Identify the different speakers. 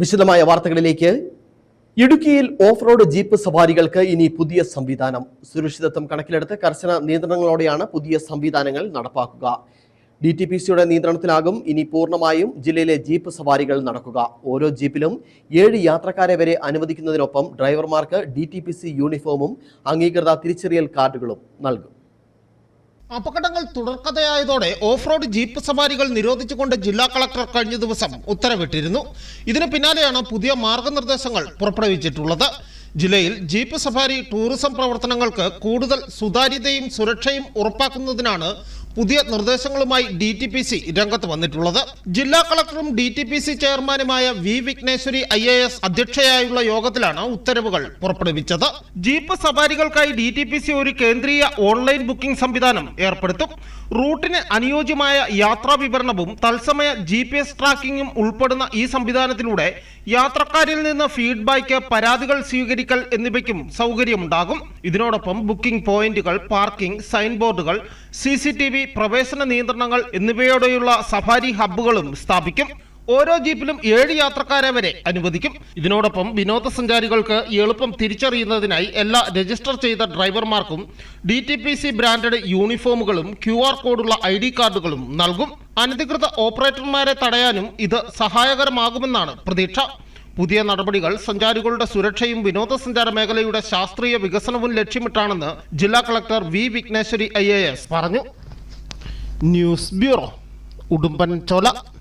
Speaker 1: വിശദമായ വാർത്തകളിലേക്ക്. ഇടുക്കിയിൽ ഓഫ് റോഡ് ജീപ്പ് സവാരികൾക്ക് ഇനി പുതിയ സംവിധാനം. സുരക്ഷിതത്വം കണക്കിലെടുത്ത് കർശന നിയന്ത്രണങ്ങളോടെയാണ് പുതിയ സംവിധാനങ്ങൾ നടപ്പാക്കുക. ഡി ടി പി സിയുടെ നിയന്ത്രണത്തിലാകും ഇനി പൂർണമായും ജില്ലയിലെ ജീപ്പ് സവാരികൾ നടക്കുക. ഓരോ ജീപ്പിലും ഏഴ് യാത്രക്കാരെ വരെ അനുവദിക്കുന്നതിനൊപ്പം ഡ്രൈവർമാർക്ക് ഡി യൂണിഫോമും അംഗീകൃത തിരിച്ചറിയൽ കാർഡുകളും നൽകും.
Speaker 2: അപകടങ്ങൾ തുടർക്കഥയായതോടെ ഓഫ് റോഡ് ജീപ്പ് സവാരികൾ നിരോധിച്ചുകൊണ്ട് ജില്ലാ കളക്ടർ കഴിഞ്ഞ ദിവസം ഉത്തരവിട്ടിരുന്നു. ഇതിന് പിന്നാലെയാണ് പുതിയ മാർഗനിർദ്ദേശങ്ങൾ പുറപ്പെടുവിച്ചിട്ടുള്ളത്. ജില്ലയിൽ ജീപ്പ് സഫാരി ടൂറിസം പ്രവർത്തനങ്ങൾക്ക് കൂടുതൽ സുതാര്യതയും സുരക്ഷയും ഉറപ്പാക്കുന്നതിനാണ് പുതിയ നിർദ്ദേശങ്ങളുമായി ഡി ടി പി സി രംഗത്ത് വന്നിട്ടുള്ളത്. ജില്ലാ കളക്ടറും ഡി ടി പി സി ചെയർമാനുമായ V Vigneshwari I A S അധ്യക്ഷയായുള്ള യോഗത്തിലാണ് ഉത്തരവുകൾ പുറപ്പെടുവിച്ചത്. ജീപ്പ് സവാരികൾക്കായി ഡി ടി പി സി ഒരു കേന്ദ്രീയ ഓൺലൈൻ ബുക്കിംഗ് സംവിധാനം ഏർപ്പെടുത്തും. റൂട്ടിന് അനുയോജ്യമായ യാത്രാ വിവരണവും തത്സമയ ജി പി എസ് ട്രാക്കിംഗും ഉൾപ്പെടുന്ന ഈ സംവിധാനത്തിലൂടെ യാത്രക്കാരിൽ നിന്ന് ഫീഡ്ബാക്ക് പരാതികൾ സ്വീകരിക്കൽ എന്നിവയ്ക്കും സൗകര്യമുണ്ടാകും. ഇതിനോടൊപ്പം ബുക്കിംഗ് പോയിന്റുകൾ പാർക്കിംഗ് സൈൻ ബോർഡുകൾ സി സി ടി വി പ്രവേശന നിയന്ത്രണങ്ങൾ എന്നിവയോടെയുള്ള സഫാരി ഹബ്ബുകളും സ്ഥാപിക്കും. ഓരോ ജീപ്പിലും ഏഴ് യാത്രക്കാരെ വരെ അനുവദിക്കും. ഇതിനോടൊപ്പം വിനോദസഞ്ചാരികൾക്ക് എളുപ്പം തിരിച്ചറിയുന്നതിനായി എല്ലാ രജിസ്റ്റർ ചെയ്ത ഡ്രൈവർമാർക്കും D T P C branded യൂണിഫോമുകളും Q R കോഡുള്ള ഐ ഡി കാർഡുകളും നൽകും. അനധികൃത ഓപ്പറേറ്റർമാരെ തടയാനും ഇത് സഹായകരമാകുമെന്നാണ് പ്രതീക്ഷ. പുതിയ നടപടികൾ സഞ്ചാരികളുടെ സുരക്ഷയും വിനോദസഞ്ചാര മേഖലയുടെ ശാസ്ത്രീയ വികസനവും ലക്ഷ്യമിട്ടാണെന്ന് ജില്ലാ കളക്ടർ വി വിഘ്നേശ്വരി ഐ പറഞ്ഞു. news bureau. Udumpan colak.